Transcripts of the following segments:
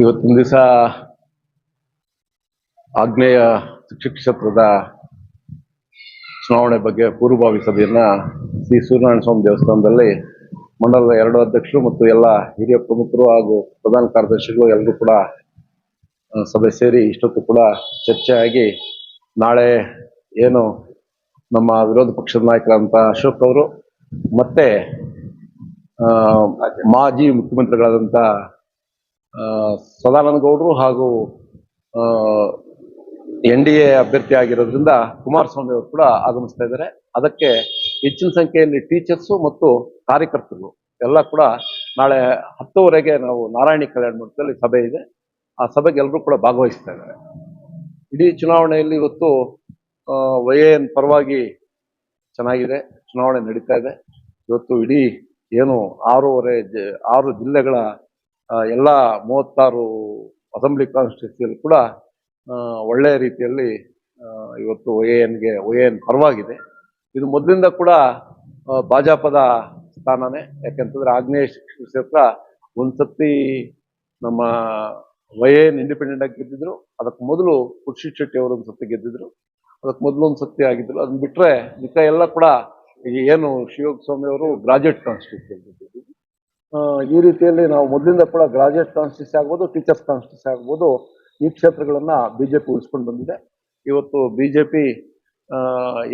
ಇವತ್ತಿನ ದಿವಸ ಆಗ್ನೇಯ ಶಿಕ್ಷಕ ಕ್ಷೇತ್ರದ ಚುನಾವಣೆ ಬಗ್ಗೆ ಪೂರ್ವಭಾವಿ ಸಭೆಯನ್ನ ಶ್ರೀ ಸೂರ್ಯನಾರಾಯಣ ಸ್ವಾಮಿ ದೇವಸ್ಥಾನದಲ್ಲಿ ಮಂಡಲದ ಎರಡು ಅಧ್ಯಕ್ಷರು ಮತ್ತು ಎಲ್ಲ ಹಿರಿಯ ಪ್ರಮುಖರು ಹಾಗೂ ಪ್ರಧಾನ ಕಾರ್ಯದರ್ಶಿಗಳು ಎಲ್ಲರೂ ಕೂಡ ಸಭೆ ಸೇರಿ ಇಷ್ಟೊತ್ತು ಕೂಡ ಚರ್ಚೆ ಆಗಿ ನಾಳೆ ಏನು ನಮ್ಮ ವಿರೋಧ ಪಕ್ಷದ ನಾಯಕರಂತ ಅಶೋಕ್ ಅವರು ಮತ್ತೆ ಮಾಜಿ ಮುಖ್ಯಮಂತ್ರಿಗಳಾದಂಥ ಸದಾನಂದ ಗೌಡರು ಹಾಗೂ ಎನ್ ಡಿ ಎ ಅಭ್ಯರ್ಥಿ ಆಗಿರೋದ್ರಿಂದ ಕುಮಾರಸ್ವಾಮಿ ಅವರು ಕೂಡ ಆಗಮಿಸ್ತಾ ಇದ್ದಾರೆ. ಅದಕ್ಕೆ ಹೆಚ್ಚಿನ ಸಂಖ್ಯೆಯಲ್ಲಿ ಟೀಚರ್ಸು ಮತ್ತು ಕಾರ್ಯಕರ್ತರು ಎಲ್ಲ ಕೂಡ ನಾಳೆ ಹತ್ತುವರೆಗೆ ನಾವು ನಾರಾಯಣಿ ಕಲ್ಯಾಣ ಮಂಟಪದಲ್ಲಿ ಸಭೆ ಇದೆ. ಆ ಸಭೆಗೆ ಎಲ್ಲರೂ ಕೂಡ ಭಾಗವಹಿಸ್ತಾ ಇದ್ದಾರೆ. ಇಡೀ ಚುನಾವಣೆಯಲ್ಲಿ ಇವತ್ತು ವೈ ಪರವಾಗಿ ಚೆನ್ನಾಗಿದೆ. ಚುನಾವಣೆ ನಡೀತಾ ಇದೆ. ಇವತ್ತು ಇಡೀ ಏನು ಆರೂವರೆ ಆರು ಜಿಲ್ಲೆಗಳ ಎಲ್ಲ ಮೂವತ್ತಾರು ಅಸೆಂಬ್ಲಿ ಕಾನ್ಸ್ಟಿಟ್ಯೂನ್ಸಿಯಲ್ಲಿ ಕೂಡ ಒಳ್ಳೆಯ ರೀತಿಯಲ್ಲಿ ಇವತ್ತು ಒ ಎನ್ಗೆ ಒ ಎನ್ ಪರವಾಗಿದೆ. ಇದು ಮೊದಲಿಂದ ಕೂಡ ಭಾಜಪದ ಸ್ಥಾನನೇ. ಯಾಕೆಂತಂದ್ರೆ ಆಗ್ನೇಯ ಶಿಕ್ಷಣ ಕ್ಷೇತ್ರ ಒಂದ್ಸತಿ ನಮ್ಮ ವೈ ಎನ್ ಇಂಡಿಪೆಂಡೆಂಟ್ ಆಗಿ ಗೆದ್ದಿದ್ರು. ಅದಕ್ಕೆ ಮೊದಲು ಖುರ್ಷಿ ಶೆಟ್ಟಿ ಅವರು ಒಂದ್ಸತಿ ಗೆದ್ದಿದ್ರು. ಅದಕ್ಕೆ ಮೊದಲು ಒಂದು ಸತಿ ಆಗಿದ್ರು ಅದನ್ನ ಬಿಟ್ರೆ ಮಿಕ್ಕ ಎಲ್ಲ ಕೂಡ ಏನು ಶಿವಯೋಗ ಸ್ವಾಮಿ ಅವರು ಗ್ರಾಜುಯೇಟ್ ಕಾನ್ಸ್ಟಿಟ್ಯೂಷನ್ ಗೆದ್ದಿದ್ದು ಆ, ಈ ರೀತಿಯಲ್ಲಿ ನಾವು ಮೊದಲಿಂದ ಕೂಡ ಗ್ರಾಜುಯೇಟ್ ಕಾನ್ಸ್ಟಿಟ್ಯೂನ್ಸಿ ಆಗ್ಬೋದು ಟೀಚರ್ಸ್ ಕಾನ್ಸ್ಟಿಟ್ಯೂನ್ಸಿ ಆಗ್ಬೋದು, ಈ ಕ್ಷೇತ್ರಗಳನ್ನ ಬಿಜೆಪಿ ಉಳಿಸ್ಕೊಂಡು ಬಂದಿದೆ. ಇವತ್ತು ಬಿಜೆಪಿ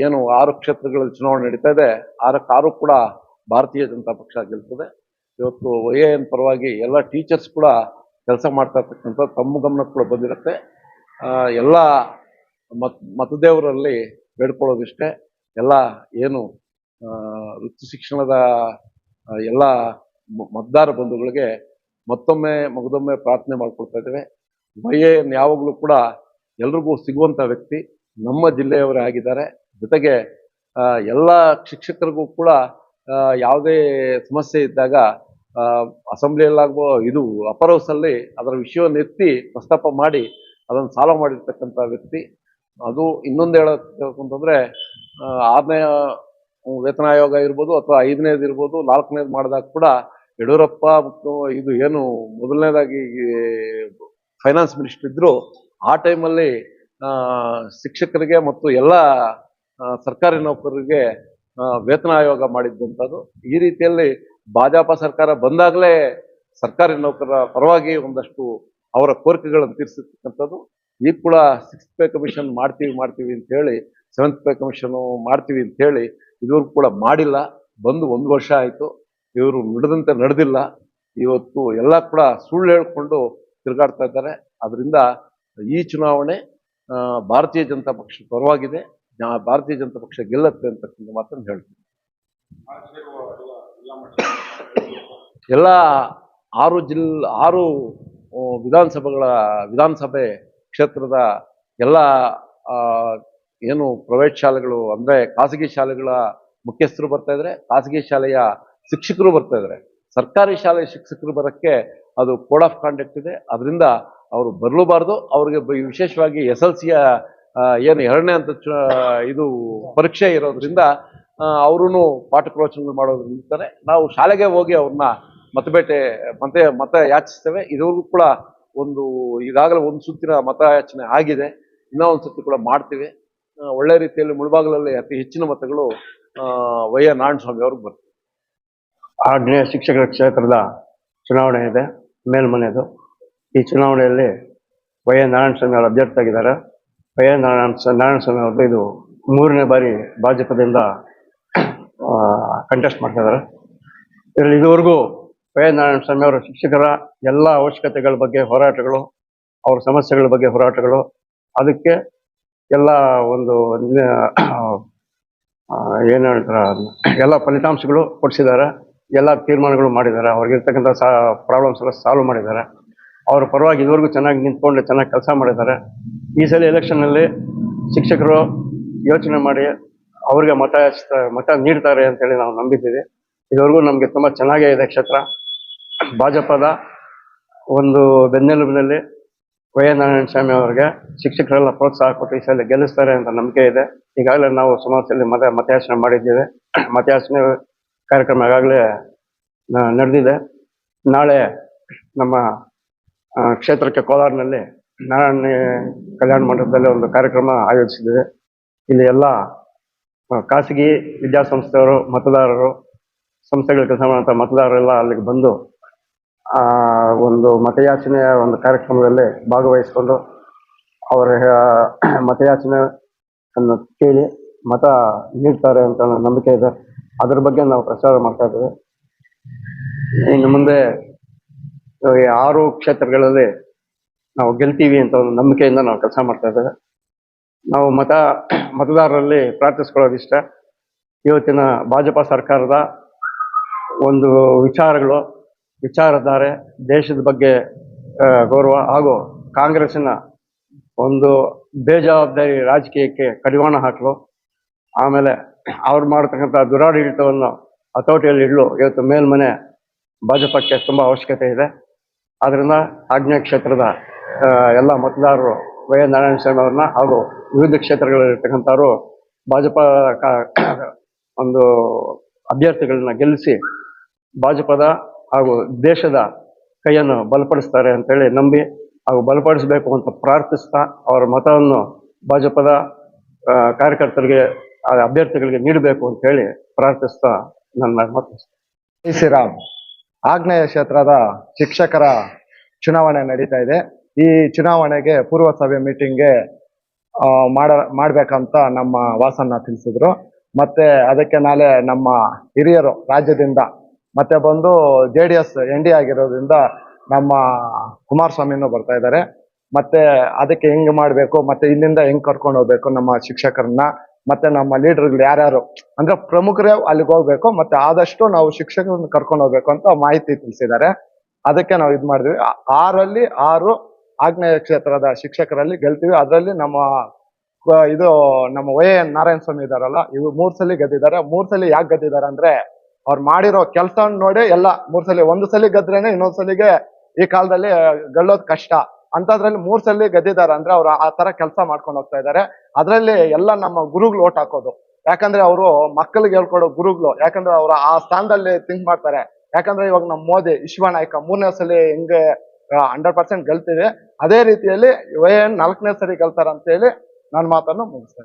ಏನು ಆರು ಕ್ಷೇತ್ರಗಳಲ್ಲಿ ಚುನಾವಣೆ ನಡೀತಾ ಇದೆ. ಆರಕ್ಕೆ ಆರು ಕೂಡ ಭಾರತೀಯ ಜನತಾ ಪಕ್ಷ ಗೆಲ್ತದೆ. ಇವತ್ತು ವೈ ಎನ್ ಪರವಾಗಿ ಎಲ್ಲ ಟೀಚರ್ಸ್ ಕೂಡ ಕೆಲಸ ಮಾಡ್ತಾ ಇರ್ತಕ್ಕಂಥ ತಮ್ಮ ಗಮನಕ್ಕೆ ಕೂಡ ಬಂದಿರುತ್ತೆ. ಎಲ್ಲ ಮತ್, ಮತದೇವರಲ್ಲಿ ಬೇಡ್ಕೊಳ್ಳೋದಿಷ್ಟೇ. ಎಲ್ಲ ಏನು ವೃತ್ತಿ ಶಿಕ್ಷಣದ ಎಲ್ಲ ಮತದಾರ ಬಂಧುಗಳಿಗೆ ಮತ್ತೊಮ್ಮೆ ಮಗದೊಮ್ಮೆ ಪ್ರಾರ್ಥನೆ ಮಾಡ್ಕೊಳ್ತಾ ಇದ್ದೇವೆ. ವೈ ಯಾವಾಗಲೂ ಕೂಡ ಎಲ್ರಿಗೂ ಸಿಗುವಂತ ವ್ಯಕ್ತಿ ನಮ್ಮ ಜಿಲ್ಲೆಯವರೇ ಆಗಿದ್ದಾರೆ. ಜೊತೆಗೆ ಎಲ್ಲ ಶಿಕ್ಷಕರಿಗೂ ಕೂಡ ಯಾವುದೇ ಸಮಸ್ಯೆ ಇದ್ದಾಗ ಅಸೆಂಬ್ಲಿಯಲ್ಲಾಗಬೋ ಇದು ಅಪರ್ ಹೌಸಲ್ಲಿ ಅದರ ವಿಷಯವನ್ನು ಎತ್ತಿ ಪ್ರಸ್ತಾಪ ಮಾಡಿ ಅದನ್ನು ಸಾಲ್ವ್ ಮಾಡಿರ್ತಕ್ಕಂಥ ವ್ಯಕ್ತಿ. ಅದು ಇನ್ನೊಂದು ಹೇಳಬೇಕು ಅಂತಂದರೆ ಆರನೇ ವೇತನ ಆಯೋಗ ಇರ್ಬೋದು ಅಥವಾ ಐದನೇದು ಇರ್ಬೋದು, ನಾಲ್ಕನೇದು ಮಾಡಿದಾಗ ಕೂಡ ಯಡಿಯೂರಪ್ಪ ಮತ್ತು ಇದು ಏನು ಮೊದಲನೇದಾಗಿ ಫೈನಾನ್ಸ್ ಮಿನಿಸ್ಟರ್ ಇದ್ರು, ಆ ಟೈಮಲ್ಲಿ ಶಿಕ್ಷಕರಿಗೆ ಮತ್ತು ಎಲ್ಲ ಸರ್ಕಾರಿ ನೌಕರರಿಗೆ ವೇತನ ಆಯೋಗ ಮಾಡಿದ್ದಂಥದ್ದು ಈ ರೀತಿಯಲ್ಲಿ ಭಾಜಪ ಸರ್ಕಾರ ಬಂದಾಗಲೇ ಸರ್ಕಾರಿ ನೌಕರರ ಪರವಾಗಿ ಒಂದಷ್ಟು ಅವರ ಕೋರಿಕೆಗಳನ್ನು ತೀರಿಸಿರ್ತಕ್ಕಂಥದ್ದು. ಈಗ ಕೂಡ ಸಿಕ್ಸ್ತ್ ಪೇ ಕಮಿಷನ್ ಮಾಡ್ತೀವಿ ಮಾಡ್ತೀವಿ ಅಂತ ಹೇಳಿ ಸೆವೆಂತ್ ಪೇ ಕಮಿಷನ್ ಮಾಡ್ತೀವಿ ಅಂತ ಹೇಳಿ, ಇದುವರೆಗೂ ಕೂಡ ಮಾಡಿಲ್ಲ. ಬಂದು ಒಂದು ವರ್ಷ ಆಯಿತು. ಇವರು ನಡೆದಂತೆ ನಡೆದಿಲ್ಲ. ಇವತ್ತು ಎಲ್ಲ ಕೂಡ ಸುಳ್ಳು ಹೇಳ್ಕೊಂಡು ತಿರುಗಾಡ್ತಾ ಇದ್ದಾರೆ. ಅದರಿಂದ ಈ ಚುನಾವಣೆ ಭಾರತೀಯ ಜನತಾ ಪಕ್ಷ ಪರವಾಗಿದೆ. ಭಾರತೀಯ ಜನತಾ ಪಕ್ಷ ಗೆಲ್ಲತ್ತೆ ಅಂತಕ್ಕಂಥ ಮಾತನ್ನು ಹೇಳ್ತೀನಿ. ಎಲ್ಲ ಆರು ಜಿಲ್, ಆರು ವಿಧಾನಸಭೆಗಳ, ವಿಧಾನಸಭೆ ಕ್ಷೇತ್ರದ ಎಲ್ಲ ಏನು ಪ್ರೈವೇಟ್ ಶಾಲೆಗಳು ಅಂದರೆ ಖಾಸಗಿ ಶಾಲೆಗಳ ಮುಖ್ಯಸ್ಥರು ಬರ್ತಾ ಇದ್ದಾರೆ. ಖಾಸಗಿ ಶಾಲೆಯ ಶಿಕ್ಷಕರು ಬರ್ತಾ ಇದ್ದಾರೆ ಸರ್ಕಾರಿ ಶಾಲೆ ಶಿಕ್ಷಕರು ಬರೋಕ್ಕೆ ಅದು ಕೋಡ್ ಆಫ್ ಕಾಂಡಕ್ಟ್ ಇದೆ. ಅದರಿಂದ ಅವರು ಬರಲೂಬಾರ್ದು. ಅವ್ರಿಗೆ ವಿಶೇಷವಾಗಿ ಎಸ್ ಎಲ್ ಸಿಯ ಏನು ಎರಡನೇ ಅಂತ ಇದು ಪರೀಕ್ಷೆ ಇರೋದ್ರಿಂದ ಅವರು ಪಾಠ ಪ್ರವಚನಗಳು ಮಾಡೋದ್ರಿಂದ ನಿಲ್ತಾರೆ ನಾವು ಶಾಲೆಗೆ ಹೋಗಿ ಅವ್ರನ್ನ ಮತಬೇಟೆ, ಮತ ಮತ ಯಾಚಿಸ್ತೇವೆ. ಇದುವರೆಗೂ ಕೂಡ ಒಂದು, ಈಗಾಗಲೇ ಒಂದು ಸುತ್ತಿನ ಮತಯಾಚನೆ ಆಗಿದೆ. ಇನ್ನೂ ಒಂದು ಸುತ್ತಿ ಕೂಡ ಮಾಡ್ತೀವಿ. ಒಳ್ಳೆ ರೀತಿಯಲ್ಲಿ ಮುಳಬಾಗಲಲ್ಲಿ ಅತಿ ಹೆಚ್ಚಿನ ಮತಗಳು ವೈ ಎ ನಾರಾಯಣಸ್ವಾಮಿ ಅವ್ರಿಗೆ ಬರ್ತವೆ. ಆಗ್ನೇಯ ಶಿಕ್ಷಕರ ಕ್ಷೇತ್ರದ ಚುನಾವಣೆ ಇದೆ ಮೇಲ್ಮನೆಯದು ಈ ಚುನಾವಣೆಯಲ್ಲಿ ವೈ ಎನ್ ನಾರಾಯಣಸ್ವಾಮಿ ಅವರು ಅಭ್ಯರ್ಥಿಯಾಗಿದ್ದಾರೆ. ವೈ ಎನ್ ನಾರಾಯಣ ನಾರಾಯಣ ಸ್ವಾಮಿ ಅವ್ರದ್ದು ಇದು ಮೂರನೇ ಬಾರಿ ಭಾಜಪದಿಂದ ಕಂಟೆಸ್ಟ್ ಮಾಡ್ತಾ ಇದ್ದಾರೆ. ಇದರಲ್ಲಿ ಇದುವರೆಗೂ ವೈ ಎನ್ ನಾರಾಯಣಸ್ವಾಮಿ ಅವರ ಶಿಕ್ಷಕರ ಎಲ್ಲ ಅವಶ್ಯಕತೆಗಳ ಬಗ್ಗೆ ಹೋರಾಟಗಳು, ಅವ್ರ ಸಮಸ್ಯೆಗಳ ಬಗ್ಗೆ ಹೋರಾಟಗಳು, ಅದಕ್ಕೆ ಎಲ್ಲ ಒಂದು ಏನು ಹೇಳ್ತಾರೆ, ಎಲ್ಲ ಫಲಿತಾಂಶಗಳು ಕೊಡಿಸಿದ್ದಾರೆ. ಎಲ್ಲ ತೀರ್ಮಾನಗಳು ಮಾಡಿದ್ದಾರೆ. ಅವ್ರಿಗಿರ್ತಕ್ಕಂಥ ಸಾ ಪ್ರಾಬ್ಲಮ್ಸ್ ಎಲ್ಲ ಸಾಲ್ವ್ ಮಾಡಿದ್ದಾರೆ. ಅವ್ರ ಪರವಾಗಿ ಇದುವರೆಗೂ ಚೆನ್ನಾಗಿ ನಿಂತ್ಕೊಂಡು ಚೆನ್ನಾಗಿ ಕೆಲಸ ಮಾಡಿದ್ದಾರೆ. ಈ ಸಲ ಎಲೆಕ್ಷನ್ನಲ್ಲಿ ಶಿಕ್ಷಕರು ಯೋಚನೆ ಮಾಡಿ ಅವ್ರಿಗೆ ಮತ ಮತ ನೀಡ್ತಾರೆ ಅಂತೇಳಿ ನಾವು ನಂಬಿದ್ದೀವಿ. ಇದುವರೆಗೂ ನಮಗೆ ತುಂಬ ಚೆನ್ನಾಗೇ ಇದೆ ಕ್ಷೇತ್ರ. ಭಾಜಪದ ಒಂದು ಬೆನ್ನೆಲುಬಿನಲ್ಲಿ ವೈ ನಾರಾಯಣ ಸ್ವಾಮಿ ಅವರಿಗೆ ಶಿಕ್ಷಕರೆಲ್ಲ ಪ್ರೋತ್ಸಾಹ ಕೊಟ್ಟು ಈ ಸಲ ಗೆಲ್ಲಿಸ್ತಾರೆ ಅಂತ ನಂಬಿಕೆ ಇದೆ. ಈಗಾಗಲೇ ನಾವು ಸುಮಾರು ಮತ, ಮತಯಾಚನೆ ಮಾಡಿದ್ದೇವೆ. ಮತಯಾಚನೆ ಕಾರ್ಯಕ್ರಮ ಈಗಾಗಲೇ ನಡೆದಿದೆ. ನಾಳೆ ನಮ್ಮ ಕ್ಷೇತ್ರಕ್ಕೆ ಕೋಲಾರಿನಲ್ಲಿ ನಾರಾಯಣ ಕಲ್ಯಾಣ ಮಂಟಪದಲ್ಲಿ ಒಂದು ಕಾರ್ಯಕ್ರಮ ಆಯೋಜಿಸಿದ್ದೇವೆ. ಇಲ್ಲಿ ಎಲ್ಲ ಖಾಸಗಿ ವಿದ್ಯಾಸಂಸ್ಥೆಯವರು, ಮತದಾರರು, ಸಂಸ್ಥೆಗಳ ಕೆಲಸ ಮತದಾರರೆಲ್ಲ ಅಲ್ಲಿಗೆ ಬಂದು, ಆ, ಒಂದು ಮತಯಾಚನೆಯ ಒಂದು ಕಾರ್ಯಕ್ರಮದಲ್ಲಿ ಭಾಗವಹಿಸಿಕೊಂಡು ಅವರ ಮತಯಾಚನೆ ಅನ್ನು ಕೇಳಿ ಮತ ನೀಡ್ತಾರೆ ಅಂತ ನಂಬಿಕೆ ಇದೆ. ಅದ್ರ ಬಗ್ಗೆ ನಾವು ಪ್ರಚಾರ ಮಾಡ್ತಾ ಇದ್ದೇವೆ. ಇನ್ನು ಮುಂದೆ ಆರು ಕ್ಷೇತ್ರಗಳಲ್ಲಿ ನಾವು ಗೆಲ್ತೀವಿ ಅಂತ ಒಂದು ನಂಬಿಕೆಯಿಂದ ನಾವು ಕೆಲಸ ಮಾಡ್ತಾ ಇದ್ದೇವೆ. ನಾವು ಮತ, ಮತದಾರರಲ್ಲಿ ಪ್ರಾರ್ಥಿಸ್ಕೊಳ್ಳೋದಿಷ್ಟ ಇವತ್ತಿನ ಭಾಜಪ ಸರ್ಕಾರದ ಒಂದು ವಿಚಾರಗಳು, ವಿಚಾರಧಾರೆ, ದೇಶದ ಬಗ್ಗೆ ಗೌರವ ಹಾಗೂ ಕಾಂಗ್ರೆಸ್ಸಿನ ಒಂದು ಬೇಜವಾಬ್ದಾರಿ ರಾಜಕೀಯಕ್ಕೆ ಕಡಿವಾಣ ಹಾಕಲು, ಆಮೇಲೆ ಅವ್ರು ಮಾಡ್ತಕ್ಕಂಥ ದುರಾಡಳಿತವನ್ನು ಹತೋಟಿಯಲ್ಲಿ ಇಡಲು. ಇವತ್ತು ಮೇಲ್ಮನೆ ಭಾಜಪಕ್ಕೆ ತುಂಬ ಅವಶ್ಯಕತೆ ಇದೆ. ಆದ್ದರಿಂದ ಆಗ್ನೇಯ ಕ್ಷೇತ್ರದ ಎಲ್ಲ ಮತದಾರರು ವೈ ಎನ್ ನಾರಾಯಣ ಸ್ವಾಮಿ ಅವ್ರನ್ನ ಹಾಗೂ ವಿವಿಧ ಕ್ಷೇತ್ರಗಳಲ್ಲಿರ್ತಕ್ಕಂಥವ್ರು ಭಾಜಪ ಒಂದು ಅಭ್ಯರ್ಥಿಗಳನ್ನ ಗೆಲ್ಲಿಸಿ ಭಾಜಪದ ಹಾಗೂ ದೇಶದ ಕೈಯನ್ನು ಬಲಪಡಿಸ್ತಾರೆ ಅಂತೇಳಿ ನಂಬಿ ಹಾಗೂ ಬಲಪಡಿಸಬೇಕು ಅಂತ ಪ್ರಾರ್ಥಿಸ್ತಾ ಅವರ ಮತವನ್ನು ಭಾಜಪದ ಕಾರ್ಯಕರ್ತರಿಗೆ ಆ ಅಭ್ಯರ್ಥಿಗಳಿಗೆ ನೀಡಬೇಕು ಅಂತ ಹೇಳಿ ಪ್ರಾರ್ಥಿಸ್ತಾ ನನ್ನ ಮಾತು ಶ್ರೀರಾಮ್ ಆಗ್ನೇಯ ಕ್ಷೇತ್ರದ ಶಿಕ್ಷಕರ ಚುನಾವಣೆ ನಡೀತಾ ಇದೆ. ಈ ಚುನಾವಣೆಗೆ ಪೂರ್ವ ಸಭೆ ಮೀಟಿಂಗ್ಗೆ ಮಾಡ, ಮಾಡ್ಬೇಕಂತ ನಮ್ಮ ವಾಸನ್ನ ತಿಳಿಸಿದ್ರು. ಮತ್ತೆ ಅದಕ್ಕೆ ನಾಳೆ ನಮ್ಮ ಹಿರಿಯರು ರಾಜ್ಯದಿಂದ ಮತ್ತೆ ಬಂದು J D S, N D ಆಗಿರೋದ್ರಿಂದ ನಮ್ಮ ಕುಮಾರಸ್ವಾಮಿನೂ ಬರ್ತಾ ಇದ್ದಾರೆ. ಮತ್ತೆ ಅದಕ್ಕೆ ಹೆಂಗ್ ಮಾಡ್ಬೇಕು, ಮತ್ತೆ ಇಲ್ಲಿಂದ ಹೆಂಗ್ ಕರ್ಕೊಂಡು ಹೋಗ್ಬೇಕು ನಮ್ಮ ಶಿಕ್ಷಕರನ್ನ? ಮತ್ತೆ ನಮ್ಮ ಲೀಡರ್ಗಳು ಯಾರ್ಯಾರು? ಅಂದ್ರೆ ಪ್ರಮುಖರೇ ಅಲ್ಲಿಗೆ ಹೋಗ್ಬೇಕು, ಮತ್ತೆ ಆದಷ್ಟು ನಾವು ಶಿಕ್ಷಕರನ್ನ ಕರ್ಕೊಂಡು ಹೋಗ್ಬೇಕು ಅಂತ ಮಾಹಿತಿ ತಿಳಿಸಿದ್ದಾರೆ. ಅದಕ್ಕೆ ನಾವು ಇದ್ ಮಾಡಿದ್ವಿ ಆರಲ್ಲಿ ಆರು ಆಗ್ನೇಯ ಕ್ಷೇತ್ರದ ಶಿಕ್ಷಕರಲ್ಲಿ ಗೆಲ್ತೀವಿ. ಅದರಲ್ಲಿ ನಮ್ಮ ಇದು ನಮ್ಮ ವೈ ಎನ್ ನಾರಾಯಣ ಸ್ವಾಮಿ ಇದಾರಲ್ಲ ಇವು ಮೂರ್ ಸಲ ಗೆದ್ದಿದ್ದಾರೆ. ಮೂರ್ ಸಲ ಯಾಕೆ ಗೆದ್ದಿದ್ದಾರೆ ಅಂದ್ರೆ, ಅವ್ರು ಮಾಡಿರೋ ಕೆಲಸ ನೋಡಿ ಎಲ್ಲ ಮೂರ್ ಸಲ, ಒಂದು ಸಲ ಗೆದ್ರೇನೆ ಇನ್ನೊಂದ್ ಸಲಿಗೆ ಈ ಕಾಲದಲ್ಲಿ ಗೆಲ್ಲೋದ್ ಕಷ್ಟ. ಅಂತದ್ರಲ್ಲಿ ಮೂರ್ ಸಲ ಗೆದ್ದಿದ್ದಾರೆ ಅಂದ್ರೆ ಅವ್ರು ಆ ತರ ಕೆಲಸ ಮಾಡ್ಕೊಂಡು ಹೋಗ್ತಾ ಇದ್ದಾರೆ ಅದ್ರಲ್ಲಿ ಎಲ್ಲ ನಮ್ಮ ಗುರುಗಳು ಓಟ್ ಹಾಕೋದು. ಯಾಕಂದ್ರೆ ಅವರು ಮಕ್ಕಳಿಗೆ ಹೇಳ್ಕೊಡೋ ಗುರುಗಳು. ಯಾಕಂದ್ರೆ ಅವ್ರು ಆ ಸ್ಥಾನದಲ್ಲಿ ಥಿಂಕ್ ಮಾಡ್ತಾರೆ. ಯಾಕಂದ್ರೆ ಇವಾಗ ನಮ್ಮ ಮೋದಿ ವಿಶ್ವ ನಾಯಕ ಮೂರನೇ ಸಲ ಹೆಂಗೆ ಹಂಡ್ರೆಡ್ ಪರ್ಸೆಂಟ್ ಗೆಲ್ತೀವಿ ಅದೇ ರೀತಿಯಲ್ಲಿ ನಾಲ್ಕನೇ ಸರಿ ಗೆಲ್ತಾರ ಅಂತ ಹೇಳಿ ನನ್ನ ಮಾತನ್ನು ಮುಗಿಸ್ತೇನೆ.